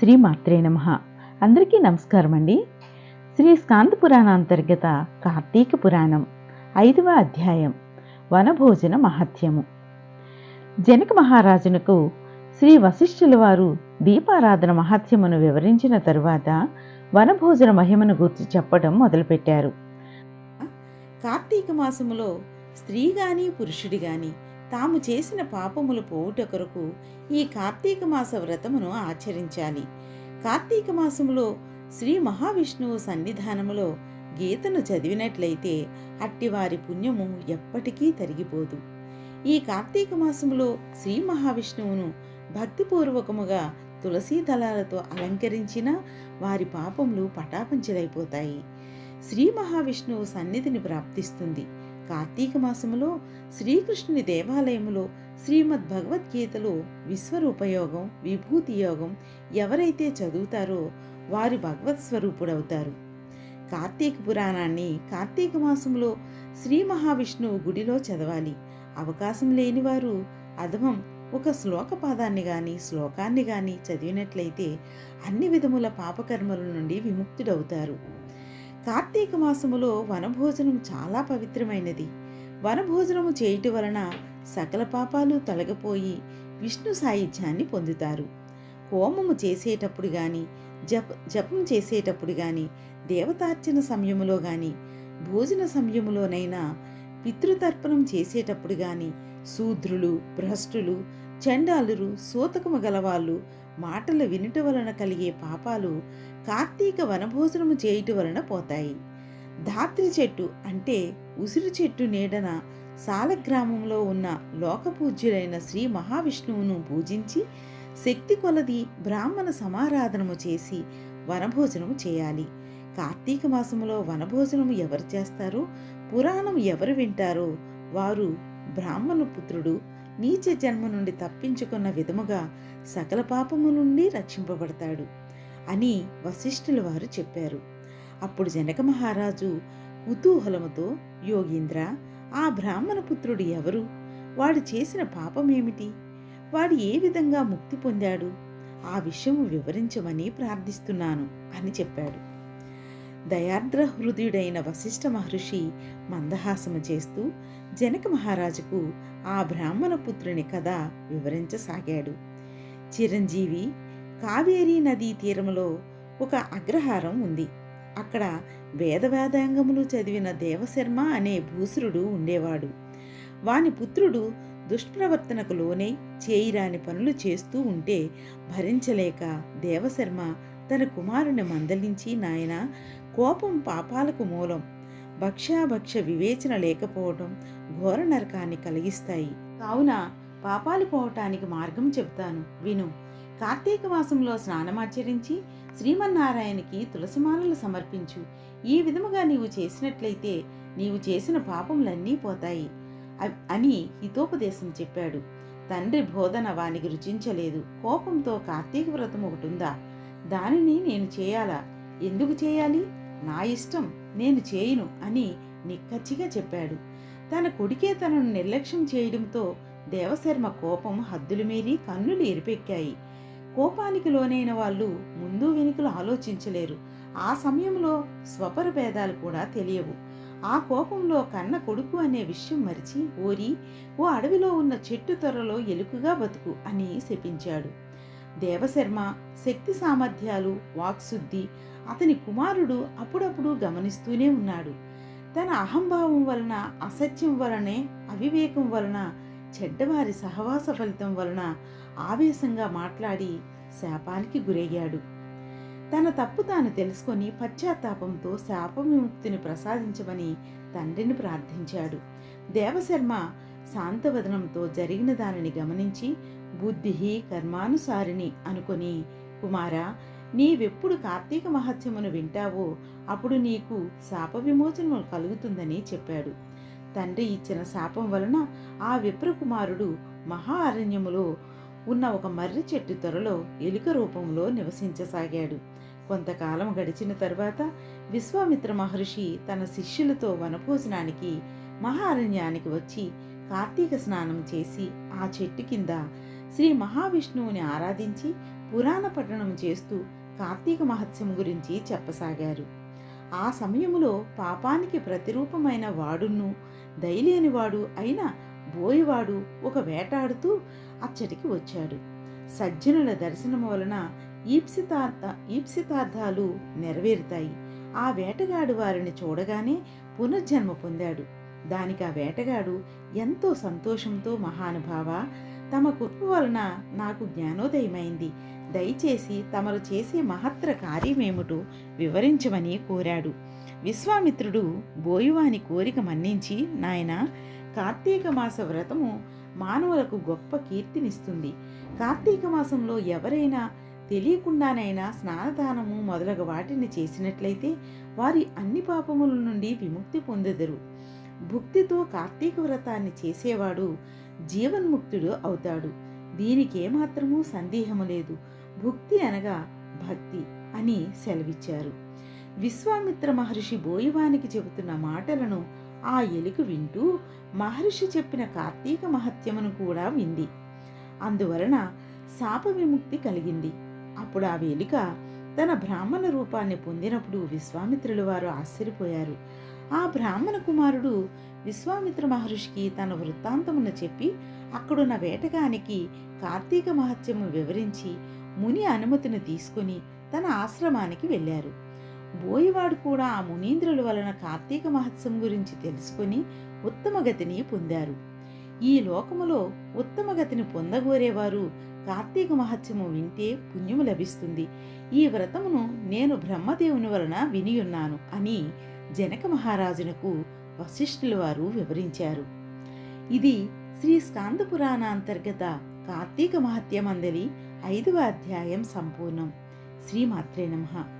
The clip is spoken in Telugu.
శ్రీ మాత్రే నమ. అందరికీ నమస్కారం అండి శ్రీ స్కాంద పురాణ అంతర్గత కార్తీక పురాణం ఐదవ అధ్యాయం వనభోజన మహత్యము. జనక మహారాజునకు శ్రీ వశిష్ఠుల వారు దీపారాధన మహత్యమును వివరించిన తరువాత వనభోజన మహిమను గుర్చి చెప్పడం మొదలుపెట్టారు. కార్తీక మాసములో స్త్రీ గాని పురుషుడి గాని తాము చేసిన పాపములు పోవుట కొరకు ఈ కార్తీక మాస వ్రతమును ఆచరించాలి. కార్తీక మాసములో శ్రీ మహావిష్ణువు సన్నిధానములో గీతను చదివినట్లయితే అట్టివారి పుణ్యము ఎప్పటికీ తరిగిపోదు. ఈ కార్తీక మాసములో శ్రీ మహావిష్ణువును భక్తిపూర్వకముగా తులసీ దళాలతో అలంకరించిన వారి పాపములు పటాపంచలైపోతాయి. శ్రీ మహావిష్ణువు సన్నిధిని ప్రాప్తిస్తుంది. కార్తీక మాసములో శ్రీకృష్ణుని దేవాలయములో శ్రీమద్ భగవద్గీతలో విశ్వరూపయోగం విభూతి యోగం ఎవరైతే చదువుతారో వారు భగవత్ స్వరూపుడవుతారు. కార్తీక పురాణాన్ని కార్తీక మాసంలో శ్రీ మహావిష్ణువు గుడిలో చదవాలి. అవకాశం లేని వారు అధమం ఒక శ్లోక పాదాన్ని గాని శ్లోకాన్ని గాని చదివినట్లయితే అన్ని విధముల పాపకర్మల నుండి విముక్తుడవుతారు. కార్తీక మాసములో వనభోజనం చాలా పవిత్రమైనది. వనభోజనము చేయుట వలన సకల పాపాలు తొలగిపోయి విష్ణు సాయుధ్యాన్ని పొందుతారు. హోమము చేసేటప్పుడు కానీ జప జపం చేసేటప్పుడు కానీ దేవతార్చన సమయములో కానీ భోజన సమయములోనైనా పితృతర్పణం చేసేటప్పుడు కానీ శూద్రులు భ్రష్టులు చండాలురు సూతకము గలవాళ్ళు మాటలు వినుట వలన కలిగే పాపాలు కార్తీక వనభోజనము చేయుట వలన పోతాయి. ధాత్రి చెట్టు అంటే ఉసిరి చెట్టు నీడన సాలగ్రామంలో ఉన్న లోకపూజ్యులైన శ్రీ మహావిష్ణువును పూజించి శక్తి కొలది బ్రాహ్మణ సమారాధనము చేసి వనభోజనము చేయాలి. కార్తీక మాసములో వనభోజనము ఎవరు చేస్తారో పురాణం ఎవరు వింటారో వారు బ్రాహ్మణ పుత్రుడు నీచ జన్మ నుండి తప్పించుకున్న విధముగా సకల పాపము నుండి రక్షింపబడతాడు. అని వశిష్ఠుల వారు చెప్పారు. అప్పుడు జనక మహారాజు కుతూహలముతో యోగీంద్ర ఆ బ్రాహ్మణ పుత్రుడు ఎవరు? వాడు చేసిన పాపమేమిటి? వాడు ఏ విధంగా ముక్తి పొందాడు? ఆ విషయము వివరించమని ప్రార్థిస్తున్నాను అని చెప్పాడు. దయార్ద్ర హృదయుడైన వశిష్ఠ మహర్షి మందహాసము చేస్తూ జనక మహారాజుకు ఆ బ్రాహ్మణ పుత్రుని కథ వివరించసాగాడు. చిరంజీవి కావేరీ నదీ తీరంలో ఒక అగ్రహారం ఉంది. అక్కడ వేదవేదాంగములు చదివిన దేవశర్మ అనే భూసురుడు ఉండేవాడు. వాని పుత్రుడు దుష్ప్రవర్తనకు లోనై చేయిరాని పనులు చేస్తూ ఉంటే భరించలేక దేవశర్మ తన కుమారుని మందలించి నాయన కోపం పాపాలకు మూలం. భక్ష్యాభక్ష వివేచన లేకపోవడం ఘోర నరకాన్ని కలిగిస్తాయి. కావున పాపాలు పోవటానికి మార్గం చెబుతాను. విను కార్తీక మాసంలో స్నానమాచరించి శ్రీమన్నారాయణకి తులసిమాలలు సమర్పించు. ఈ విధముగా నీవు చేసినట్లయితే నీవు చేసిన పాపములన్నీ పోతాయి అని హితోపదేశం చెప్పాడు. తండ్రి బోధన వానికి రుచించలేదు. కోపంతో కార్తీక వ్రతం ఒకటి ఉందా దానిని నేను చేయాలా? ఎందుకు చేయాలి? నా ఇష్టం నేను చేయను అని నిక్కచ్చిగా చెప్పాడు. తన కొడుకే తనను నిర్లక్ష్యం చేయడంతో దేవశర్మ కోపం హద్దులు మీరి కన్నులు ఎరిపెక్కాయి. కోపానికి లోనైన వాళ్ళు ముందు వెనుకలు ఆలోచించలేరు. ఆ సమయంలో స్వపర భేదాలు కూడా తెలియవు. ఆ కోపంలో కన్న కొడుకు అనే విషయం మరిచి ఓరి ఓ అడవిలో ఉన్న చెట్టు త్వరలో ఎలుకగా బతుకు అని శపించాడు. దేవశర్మ శక్తి సామర్థ్యాలు వాక్శుద్ధి అతని కుమారుడు అప్పుడప్పుడు గమనిస్తూనే ఉన్నాడు. తన అహంభావం వలన అసత్యం వలనే అవివేకం వలన చెడ్డవారి సహవాస ఫలితం వలన ఆవేశంగా మాట్లాడి శాపానికి గురయ్యాడు. తన తప్పు తాను తెలుసుకొని పశ్చాత్తాపంతో శాప విముక్తిని ప్రసాదించమని తండ్రిని ప్రార్థించాడు. దేవశర్మ శాంతవదనంతో జరిగిన దానిని గమనించి బుద్ధి కర్మానుసారిని అనుకొని కుమారా నీవెప్పుడు కార్తీక మహత్యమును వింటావో అప్పుడు నీకు శాప విమోచనము కలుగుతుందని చెప్పాడు. తండ్రి ఇచ్చిన శాపం వలన ఆ విప్రకుమారుడు మహా అరణ్యములో ఉన్న ఒక మర్రి చెట్టు త్వరలో ఎలుక రూపంలో నివసించసాగాడు. కొంతకాలం గడిచిన తరువాత విశ్వామిత్ర మహర్షి తన శిష్యులతో వనభోజనానికి మహారణ్యానికి వచ్చి కార్తీక స్నానం చేసి ఆ చెట్టు కింద శ్రీ మహావిష్ణువుని ఆరాధించి పురాణ పఠనం చేస్తూ కార్తీక మహత్యం గురించి చెప్పసాగారు. ఆ సమయంలో పాపానికి ప్రతిరూపమైన వాడును దయలేనివాడు అయిన బోయవాడు ఒక వేటాడుతూ అచ్చటికి వచ్చాడు. సజ్జనుల దర్శనం వలన ఈప్సితార్థ ఈప్సితార్థాలు నెరవేరుతాయి. ఆ వేటగాడు వారిని చూడగానే పునర్జన్మ పొందాడు. దానికి ఆ వేటగాడు ఎంతో సంతోషంతో మహానుభావ తమ కృప వలన నాకు జ్ఞానోదయమైంది. దయచేసి తమరు చేసే మహత్తర కార్యమేమిటో వివరించమని కోరాడు. విశ్వామిత్రుడు బోయువాని కోరిక మన్నించి నాయన కార్తీక మాస వ్రతము మానవులకు గొప్ప కీర్తినిస్తుంది. కార్తీక మాసంలో ఎవరైనా తెలియకుండానైనా స్నానదానము మొదలగు వాటిని చేసినట్లయితే వారి అన్ని పాపముల నుండి విముక్తి పొందెదరు. భుక్తితో కార్తీక వ్రతాన్ని చేసేవాడు జీవన్ముక్తుడు అవుతాడు. దీనికి ఏమాత్రమూ సందేహము లేదు. భుక్తి అనగా భక్తి అని సెలవిచ్చారు. విశ్వామిత్ర మహర్షి బోయవానికి చెబుతున్న మాటలను ఆ ఎలుక వింటూ మహర్షి చెప్పిన కార్తీక మహత్యమును కూడా వింది. అందువలన శాప విముక్తి కలిగింది. అప్పుడు ఆ వేలిక తన బ్రాహ్మణ రూపాన్ని పొందినప్పుడు విశ్వామిత్రులు వారు ఆశ్చర్యపోయారు. ఆ బ్రాహ్మణ కుమారుడు విశ్వామిత్ర మహర్షికి తన వృత్తాంతమును చెప్పి అక్కడున్న వేటగానికి కార్తీక మహత్యము వివరించి ముని అనుమతిని తీసుకుని తన ఆశ్రమానికి వెళ్ళారు. బోయవాడు కూడా ఆ మునీంద్రుల వలన కార్తీక మహత్సం గురించి తెలుసుకుని ఉత్తమగతిని పొందారు. ఈ లోకములో ఉత్తమగతిని పొందగోరేవారు కార్తీక మహత్యము వింటే పుణ్యము లభిస్తుంది. ఈ వ్రతమును నేను బ్రహ్మదేవుని వలన వినియున్నాను అని జనక మహారాజునకు వశిష్ఠుల వారు వివరించారు. ఇది శ్రీ స్కాంద పురాణ అంతర్గత కార్తీక మహత్యమందలి ఐదవ అధ్యాయం సంపూర్ణం. శ్రీమాత్రే నమః.